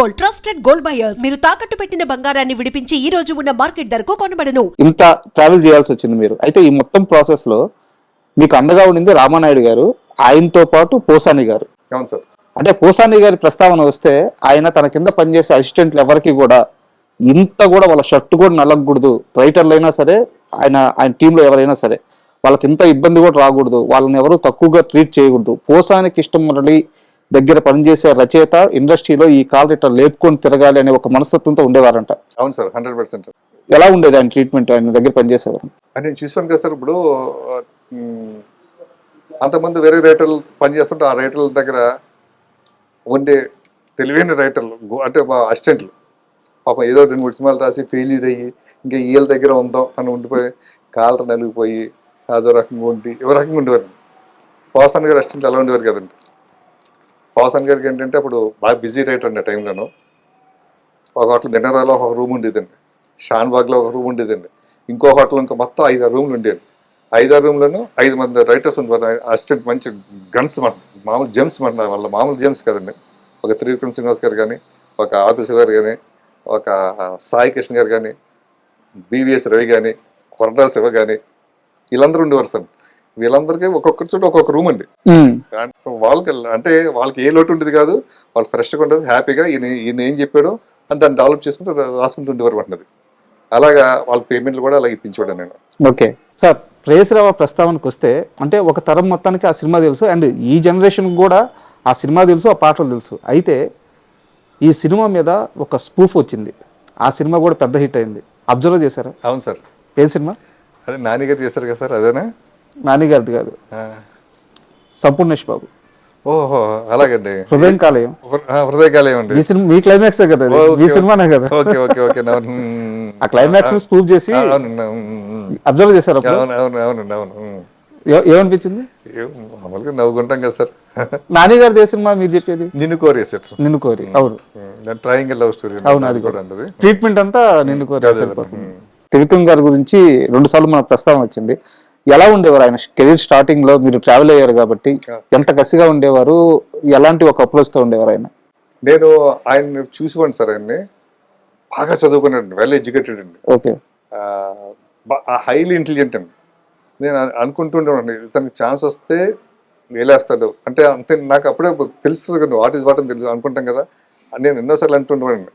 Gold trusted gold buyers మీరు తాకట్టు పెట్టిన బంగారాన్ని విడిపించి ఈ రోజు ఉన్న మార్కెట్ ధరకు కొనబడను. ఇంత ట్రావెల్ చేయాల్సి వచ్చింది మీరు. అయితే ఈ మొత్తం ప్రాసెస్లో మీకు అండగా ఉండింది రామానాయుడు గారు ఆయనతో పాటు పోసాని గారు. అవును సార్. అంటే పోసాని గారి ప్రస్తావన వస్తే ఆయన తన కింద పనిచేసే అసిస్టెంట్లు ఎవరికి కూడా ఇంత కూడా వాళ్ళ షర్ట్ కూడా నలగకూడదు. రైటర్లు అయినా సరే ఆయన ఆయన టీంలో ఎవరైనా సరే వాళ్ళకి ఇంత ఇబ్బంది కూడా రాకూడదు. వాళ్ళని ఎవరు తక్కువగా ట్రీట్ చేయకూడదు. పోసానికి ఇష్టం మురళి దగ్గర పనిచేసే రచయిత ఇండస్ట్రీలో ఈ కాల్ ఇట్లా లేపుకొని తిరగాలి అనే ఒక మనస్తత్వంతో ఉండేవారంట. అవును సార్ హండ్రెడ్ పర్సెంట్. ఎలా ఉండేది ఆయన ట్రీట్మెంట్? ఆయన దగ్గర పనిచేసేవారు? నేను చూసాను కదా సార్ ఇప్పుడు మ్, అంతకుముందు వేరే రైటర్లు పనిచేస్తుంటే ఆ రైటర్ల దగ్గర ఉండే తెలివైన రైటర్లు అంటే మా అసిస్టెంట్లు. పాపం ఏదో రెండు మూడు సినిమాలు రాసి ఫెయిల్యూర్ అయ్యి ఇంకా వీళ్ళ దగ్గర ఉందాం అని ఉండిపోయి కాలర నలిగిపోయి అదో రకంగా ఉండి ఏ రకంగా ఉండేవారు. పోసాన్ గారు అసిస్టెంట్లు అలా ఉండేవారు కదండి. పోసాన్ గారికి ఏంటంటే అప్పుడు బాగా బిజీ రైటర్ అండి ఆ టైంలోను. ఒక హోటల్ దినరాలో ఒక రూమ్ ఉండేదండి. షాన్బాగ్లో ఒక రూమ్ ఉండేదండి. ఇంకో హోటల్ ఇంకా మొత్తం ఐదు రూమ్లు ఉండేవి ఐదారు రూమ్లను ఐదు మంది రైటర్స్ ఉండేవారు అసిస్టెంట్ మంచి గన్స్ మన మామూలు జెమ్స్ మన వాళ్ళ మామూలు జెమ్స్ కదండి. ఒక త్రివిక్రమ్ శ్రీనివాస్ గారు కానీ ఒక ఆదర్శ గారు కానీ ఒక సాయి కృష్ణ గారు కానీ బీవీఎస్ రవి కానీ కొరటాల శివ కానీ వీళ్ళందరూ ఉండేవారు సార్. వీళ్ళందరికీ ఒక్కొక్కరి చోట ఒక్కొక్క రూమ్ అండి. వాళ్ళకి అంటే వాళ్ళకి ఏ లోటు ఉండేది కాదు. వాళ్ళు ఫ్రెష్గా ఉండేది హ్యాపీగా ఈయన ఏం చెప్పాడో అని దాన్ని డెవలప్ చేసుకుంటూ రాసుకుంటూ ఉండేవారు అంటున్నది అలాగా వాళ్ళ పేమెంట్లు కూడా అలా ఇప్పించేవాడు నేను. ఓకే. సార్ ప్రేయసరావ ప్రస్తావనకు వస్తే అంటే ఒక తరం మొత్తానికి ఆ సినిమా తెలుసు అండ్ ఈ జనరేషన్ కూడా ఆ సినిమా తెలుసు ఆ పాటలు తెలుసు. అయితే ఈ సినిమా మీద ఒక స్పూఫ్ వచ్చింది. ఆ సినిమా కూడా పెద్ద హిట్ అయింది. అబ్జర్వ్ చేశారా? అవును సార్. ఏ సినిమా? అదే నాని గారు చేశారు కదా సార్ అదేనా? నానిగారిది కాదు. సంపూర్ణేష్ బాబు. ఓహో అలాగండి. హృదయం కాలేయం హృ- ఆ, హృదయకాలయం అండి. ఈ సినిమా మీ క్లైమాక్స్ కదా ఓకే. సినిమానే కదా. Okay okay. ఆ క్లైమాక్స్ స్పూఫ్ చేసి. అబ్జర్వ్ చేశారు అవును అవును అవును ఏమనిపించింది? మామూలుగా నవ్వుకుంటాం కదా సార్. నానిగారిది ఏ సినిమా మీరు చెప్పేది? నిన్ను కోరే సార్. నిన్ను కోరి అవును. ట్రయాంగిల్ లవ్ స్టోరీ అవును, అది కూడా ట్రీట్మెంట్ అంతా నిన్ను కోరి త్రివిక్రమ్ గారి గురించి రెండు సార్లు మన ప్రస్తావన వచ్చింది. ఎలా ఉండేవారు ఆయన? కెరీర్ స్టార్టింగ్లో మీరు ట్రావెల్ అయ్యారు కాబట్టి ఎంత కసిగా ఉండేవారు? ఎలాంటి ఒక అప్రోచ్తో ఉండేవారు ఆయన? నేను ఆయన చూసివ్వండి సార్ ఆయన్ని. బాగా చదువుకున్నాడు వెల్ ఎడ్యుకేటెడ్ అండి. ఓకే. హైలీ ఇంటెలిజెంట్ అండి. నేను అను- అనుకుంటుండేవాడిని ఇతనికి ఛాన్స్ వస్తే వేలేస్తాడు అంటే అంతే నాకు అప్పుడే తెలుస్తుంది కదా వాట్ ఈస్ వాట్ అని తెలుసు అనుకుంటాం కదా. అని నేను ఎన్నోసార్లు అంటుండేవాడిని.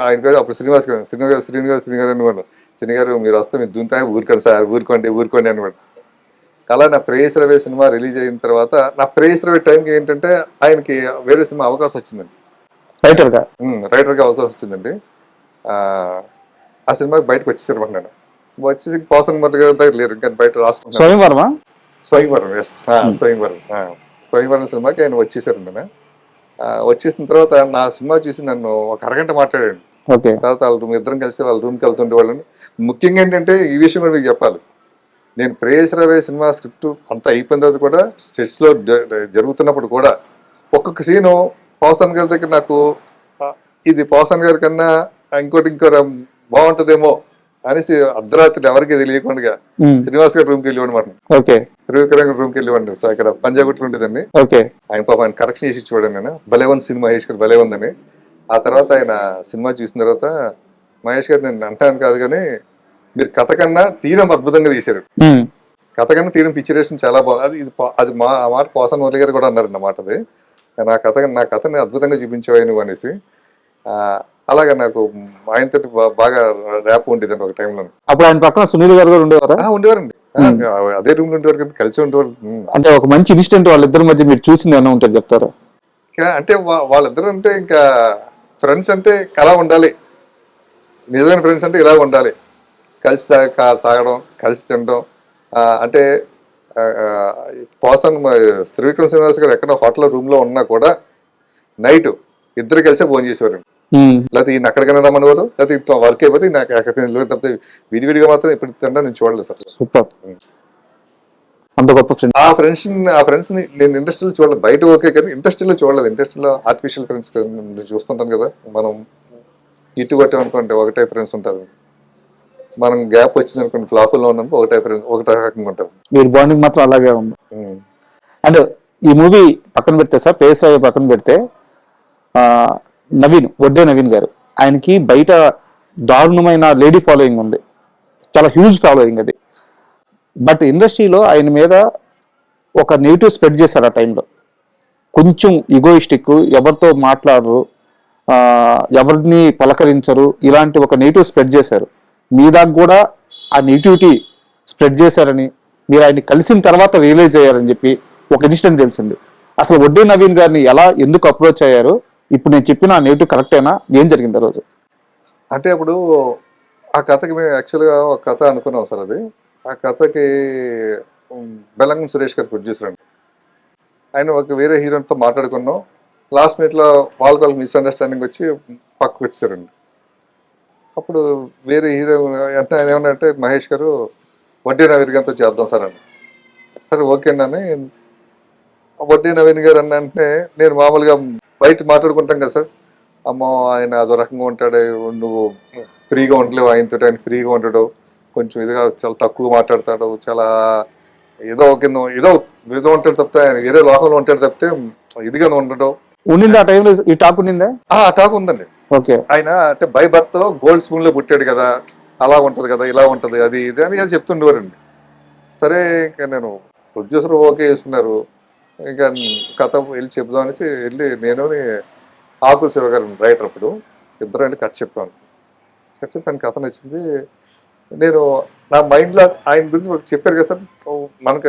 ఆయన పేరు అప్పుడు శ్రీనివాస్ గారు శ్రీనివాస్ శ్రీనివాస్ శ్రీనివాస్ అనేవాడు శ్రీని గారు మీరు వస్తే మీరు దుంతా ఊరుకోండి సార్ ఊరుకోండి ఊరుకోండి అనేవాడు అలా నా ప్రేయస్ రవే సినిమా రిలీజ్ అయిన తర్వాత నా ప్రేయస్ రవే టైంకి ఏంటంటే ఆయనకి వేరే సినిమా అవకాశం వచ్చిందండి. రైటర్గా? ఉమ్, రైటర్గా అవకాశం వచ్చిందండి. ఆ, సినిమాకి బయటకు వచ్చేసారు మాట నేను. వచ్చేసి పోసన్ మర్రి గారి దగ్గర లేరు ఇంకా బయట రాసుకున్నాను స్వయంవర్మ? స్వయంవరం ఎస్ స్వయంవరం స్వయంవరం సినిమాకి ఆయన వచ్చేసారు నేను వచ్చేసిన తర్వాత నా సినిమా చూసి నన్ను ఒక అరగంట మాట్లాడాడు. తర్వాత వాళ్ళ రూమ్ ఇద్దరం కలిసి వాళ్ళ రూమ్కి వెళ్తుండే వాళ్ళని. ముఖ్యంగా ఏంటంటే ఈ విషయం కూడా మీకు చెప్పాలి. నేను ప్రేయస్ రవే సినిమా స్క్రిప్ట్ అంతా అయిపోయిన తర్వాత కూడా సెట్స్లో జరుగుతున్నప్పుడు కూడా ఒక్కొక్క సీను పవసన్ గారి దగ్గర నాకు ఇది పవసన్ గారి కన్నా ఇంకోటి ఇంకో బాగుంటుందేమో అనేసి అర్ధరాత్రి ఎవరికి తెలియకుండా శ్రీనివాస్ గారి రూమ్కి వెళ్ళి అనమాట ఓకే. త్రివిక్రమ్ గారి రూమ్కి వెళ్ళి సో ఇక్కడ ఉంటుందండి ఓకే. ఆయన పాప ఆయన కరెక్షన్ చేసి చూడండి నేను. భలే ఉంది సినిమా గారు భలే ఉందని. ఆ తర్వాత ఆయన సినిమా చూసిన తర్వాత మహేష్ గారు నేను అంటాను కాదు కానీ మీరు కథ కన్నా తీరం అద్భుతంగా తీశారు. కథ కన్నా తీరం పిక్చరేషన్ చాలా బాగుంది అది ఇది అది మా ఆ మాట పోసన్ మురళి గారు కూడా అన్నారు అన్నమాట అది. నా కథ నా కథని అద్భుతంగా చూపించేవాయి నువ్వు అనేసి. అలాగా నాకు ఆయనతో బాగా ర్యాప్ ఉండేదండి ఒక టైంలో అప్పుడు ఆయన పక్కన సునీల్ గారు కూడా ఉండేవారా? ఉండేవారండి. అదే రూమ్లో ఉండేవారు కలిసి ఉండేవారు. అంటే ఒక మంచి ఇన్సిడెంట్ వాళ్ళిద్దరి మధ్య మీరు చూసింది ఏమైనా ఉంటుంది చెప్తారా? అంటే వాళ్ళిద్దరూ అంటే ఇంకా ఫ్రెండ్స్ అంటే అలా ఉండాలి. నిజమైన ఫ్రెండ్స్ అంటే ఇలా ఉండాలి. కలిసి తా- తాగడం కలిసి తినడం అంటే పోసన్ మ- త్రివిక్రమ్ శ్రీనివాస్ గారు ఎక్కడ హోటల్ రూమ్లో ఉన్నా కూడా నైట్ ఇద్దరు కలిసే భోజనం చేసేవారు లేకపోతే ఈయన అక్కడికైనా రమ్మనేవారు లేకపోతే వర్క్ అయిపోతే నాకు ఎక్కడికి తప్పితే విడివిడిగా మాత్రం ఇప్పుడు తినడం నేను చూడలేదు సార్. సూపర్. అంత గొప్ప ఫ్రెండ్ ఆ ఫ్రెండ్స్ ఆ ఫ్రెండ్స్ని నేను ఇండస్ట్రీలో చూడలేదు. బయట ఓకే కానీ ఇండస్ట్రీలో చూడలేదు. ఇండస్ట్రీలో ఆర్టిఫిషియల్ ఫ్రెండ్స్ చూస్తుంటాను కదా. మనం ఇటు కొట్టామనుకోండి ఒకటే ఫ్రెండ్స్ ఉంటారు. మనం గ్యాప్ వచ్చింది అనుకోండి ఫ్లాపుల్లో ఉన్నప్పుడు ఒకటే ఫ్రెండ్స్ ఒకటే రకంగా ఉంటారు మీరు బాండింగ్ మాత్రం అలాగే ఉంది. అండ్ ఈ మూవీ పక్కన పెడితే సార్ పేస్ రావు పక్కన పెడితే నవీన్ వడ్డే నవీన్ గారు. ఆయనకి బయట దారుణమైన లేడీ ఫాలోయింగ్ ఉంది. చాలా హ్యూజ్ ఫాలోయింగ్ అది. బట్ ఇండస్ట్రీలో ఆయన మీద ఒక నెగిటివ్ స్ప్రెడ్ చేశారు ఆ టైంలో. కొంచెం ఇగోయిస్టిక్ ఎవరితో మాట్లాడరు ఎవరిని పలకరించరు ఇలాంటి ఒక నెగిటివ్ స్ప్రెడ్ చేశారు. మీ దాకా కూడా ఆ నెగిటివిటీ స్ప్రెడ్ చేశారని మీరు ఆయన కలిసిన తర్వాత రియలైజ్ అయ్యారని చెప్పి ఒక ఇన్సిడెంట్ తెలిసింది. అసలు వడ్డీ నవీన్ గారిని ఎలా ఎందుకు అప్రోచ్ అయ్యారు? ఇప్పుడు నేను చెప్పిన ఆ నెగిటివ్ కరెక్టేనా? ఏం జరిగింది ఆ రోజు? అంటే అప్పుడు ఆ కథకి మేము యాక్చువల్గా ఒక కథ అనుకున్నాం సార్ అది. ఆ కథకి ఉమ్, బెల్లంగం సురేష్ గారు ప్రొడ్యూసర్ అండి. ఆయన ఒక వేరే హీరోయిన్తో మాట్లాడుకున్నాం. లాస్ట్ మినిట్లో వాళ్ళకి వాళ్ళకి మిస్అండర్స్టాండింగ్ వచ్చి పక్కకు వచ్చారండి అప్పుడు వేరే హీరో అంటే ఆయన ఏమన్నారంటే మహేష్ గారు వడ్డీ నవీన్ గారితో చేద్దాం సార్ అని సరే ఓకే అని వడ్డీ నవీన్ గారు అన్న అంటే నేను మామూలుగా బయట మాట్లాడుకుంటాం కదా సార్. అమ్మో ఆయన అదో రకంగా ఉంటాడు నువ్వు ఫ్రీగా ఉండలేవు ఆయనతో ఆయన ఫ్రీగా ఉండడు. కొంచెం ఇదిగా చాలా తక్కువ మాట్లాడతాడు చాలా ఏదో కింద ఏదో ఏదో ఉంటాడు తప్పితే ఆయన వేరే లోకంలో ఉంటాడు తప్పితే ఇదిగా ఉండడు. ఉండింది ఆ టైంలో? ఈ టాక్ ఉండిందా? ఆ టాక్ ఉందండి. ఓకే. ఆయన అంటే బై బర్త్ గోల్డ్ స్పూన్లో పుట్టాడు కదా అలా ఉంటది కదా ఇలా ఉంటది అది ఇది అని అది చెప్తుండేవారండి. సరే ఇంకా నేను ప్రొడ్యూసర్ ఓకే చేసుకున్నారు ఇంకా కథ వెళ్ళి చెప్దాం అనేసి వెళ్ళి నేను ఆకుల శివ గారు రైటర్ అప్పుడు ఇద్దరు వెళ్ళి కథ చెప్పాను చెప్తే తన కథ నచ్చింది నేను నా మైండ్లో ఆయన గురించి చెప్పారు కదా సార్ మనకు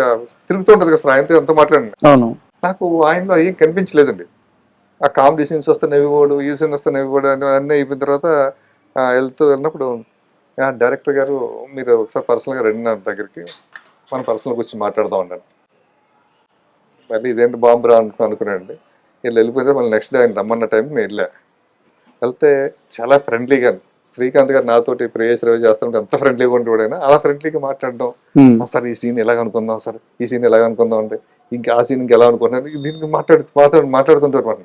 తిరుగుతూ ఉంటుంది కదా సార్ ఆయనతో ఎంత మాట్లాడండి. అవును. నాకు ఆయనలో ఏం కనిపించలేదండి. ఆ కామెడీ సీన్స్ వస్తే నవ్విపోడు ఈ సీన్ వస్తే నవ్విపోడు అని అన్నీ అయిపోయిన తర్వాత వెళ్తూ వెళ్ళినప్పుడు ఆ, డైరెక్టర్ గారు మీరు ఒకసారి పర్సనల్గా రండి నా దగ్గరికి మన పర్సనల్ గురించి మాట్లాడదాం అన్నాడు. మళ్ళీ ఇదేంటి బాంబు రా అనుకో అనుకున్నానండి వీళ్ళు వెళ్ళిపోతే మళ్ళీ నెక్స్ట్ డే ఆయన రమ్మన్న టైంకి నేను వెళ్ళా. వెళ్తే చాలా ఫ్రెండ్లీగా శ్రీకాంత్ గారు నాతోటి ప్రేయస్ రవి చేస్తుంటే ఎంత ఫ్రెండ్లీగా ఉండేవాడు ఆయన అలా ఫ్రెండ్లీగా మాట్లాడడం. ఉమ్. "ఆ, సార్ ఈ సీన్ ఎలాగ అనుకుందాం సార్? ఈ సీన్ ఎలాగ అనుకుందాం అంటే ఇంకా ఆ సీన్ ఎలా అనుకుంటున్నాను దీనికి మాట్లాడు మాట్లాడు మాట్లాడుతుంటారు మాట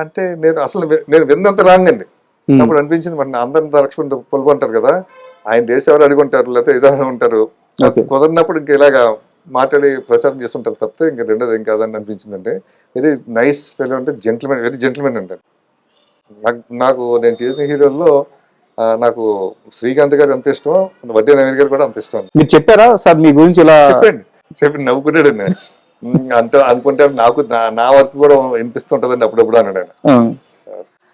అంటే నేను అసలు నేను విన్నంత రాంగ్ అండి. అప్పుడు అనిపించింది మరి అందరిని తరచుకుంటూ పొలుపుంటారు కదా ఆయన డేట్స్ ఎవరు అడుగుంటారు లేకపోతే ఏదైనా ఉంటారు. కుదరినప్పుడు ఇంక ఇలాగా మాట్లాడి ప్రచారం చేస్తుంటారు తప్పితే ఇంకా రెండోది ఏం కాదని అనిపించిందంటే వెరీ నైస్ ఫెలో అంటే జెంటిల్మెన్ వెరీ జెంటిల్మెన్ అంటే నాకు నాకు నేను చేసిన హీరోల్లో నాకు శ్రీకాంత్ గారు ఎంత ఇష్టం వడ్డీ నవీన్ గారు కూడా అంత ఇష్టం మీరు చెప్పారా సార్ మీ గురించి ఇలా? చెప్పండి. చెప్పి నవ్వుకున్నాడు. ఉమ్, అంత అనుకుంటే నాకు నా- నా వర్క్ కూడా వినిపిస్తుంటదండి అప్పుడప్పుడు అన్నాడు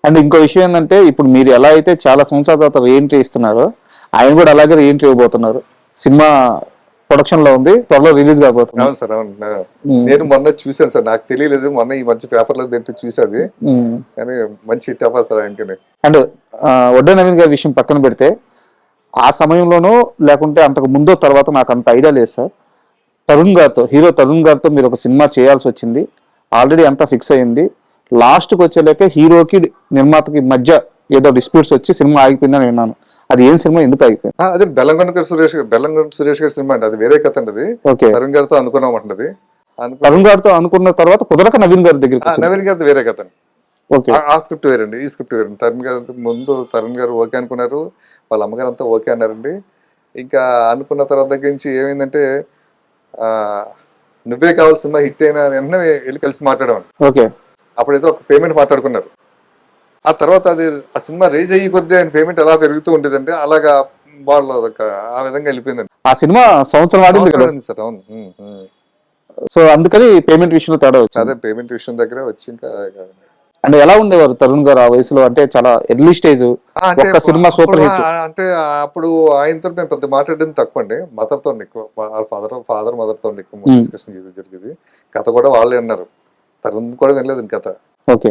అండ్ ఇంకో విషయం ఏంటంటే ఇప్పుడు మీరు ఎలా అయితే చాలా సంవత్సరాల తర్వాత రీఎంట్రీ ఇస్తున్నారో ఆయన కూడా అలాగే రీఎంట్రీ ఇవ్వబోతున్నారు. సినిమా ప్రొడక్షన్లో ఉంది. త్వరలో రిలీజ్ కాబోతుంది. అవును సార్ అవును. నేను మొన్న చూశాను సార్. నాకు తెలియలేదు. మొన్న ఈ మంచి పేపర్లో తింటూ చూసేది ఉమ్. కానీ మంచి అవ్వాలి సార్ ఆయనకి. అండ్ వడ్డే నవీన్ గారి విషయం పక్కన పెడితే ఆ సమయంలోనో లేకుంటే అంతకు ముందో తర్వాత నాకు అంత ఐడియా లేదు సార్. తరుణ్ గారితో హీరో తరుణ్ గారితో మీరు ఒక సినిమా చేయాల్సి వచ్చింది. ఆల్రెడీ అంతా ఫిక్స్ అయింది. లాస్ట్కి వచ్చేలేక హీరోకి నిర్మాతకి మధ్య ఏదో డిస్ప్యూట్స్ వచ్చి సినిమా ఆగిపోయిందని విన్నాను. అది ఏం సినిమా? ఎందుకు ఆగిపోయింది? అదే బెల్లంకొండ గారు సురేష్ గారు బెల్లంకొండ సురేష్ గారి సినిమా అండి. అది వేరే కథ అండి అది. ఓకే. తరుణ్ గారితో అనుకున్నాం అనుకు తరుణ్ గారితో అనుకున్న తర్వాత కుదరక నవీన్ గారి వచ్చింది. నవీన్ గారిది వేరే కథ ఓకే. ఆ- స్క్రిప్ట్ వేరండి ఈ స్క్రిప్ట్ వేరండి. తరుణ్ గారు ముందు తరుణ్ గారు ఓకే అనుకున్నారు. వాళ్ళ అమ్మగారు అంతా ఓకే అన్నారండి. ఇంకా అనుకున్న తర్వాత దగ్గర నుంచి ఏమైందంటే ఆ, నువ్వే కావాలి సినిమా హిట్ అయినా వెంటనే వెళ్ళి కలిసి మాట్లాడామండి ఓకే. అప్పుడైతే ఒక పేమెంట్ మాట్లాడుకున్నారు. ఆ తర్వాత అది ఆ సినిమా రేజ్ అయ్యి కొద్దీ ఆయన పేమెంట్ ఎలా పెరుగుతూ ఉండేదంటే అలాగా వాళ్ళు అదొక ఆ విధంగా వెళ్ళిపోయిందండి. ఆ సినిమా సంవత్సరం ఆడింది కదా? సార్ అవును. సో అందుకని పేమెంట్ విషయంలో తేడా వచ్చింది. అదే పేమెంట్ విషయం దగ్గర వచ్చి ఇంకా అంటే ఎలా ఉండేవారు తరుణ్ గారు ఆ వయసులో? అంటే చాలా ఎర్లీ స్టేజ్ ఒక్క సినిమా సూపర్ హిట్. అంటే అప్పుడు ఆయనతో నేను పెద్ద మాట్లాడింది తక్కువ అండి మదర్తో ఎక్కువ ఫాదర్ ఫాదర్ మదర్తో ఎక్కువ Hmm. డిస్కషన్ జరిగేది కథ కూడా వాళ్ళే అన్నారు. తరుణ్ కూడా వినలేదు కథ. ఓకే.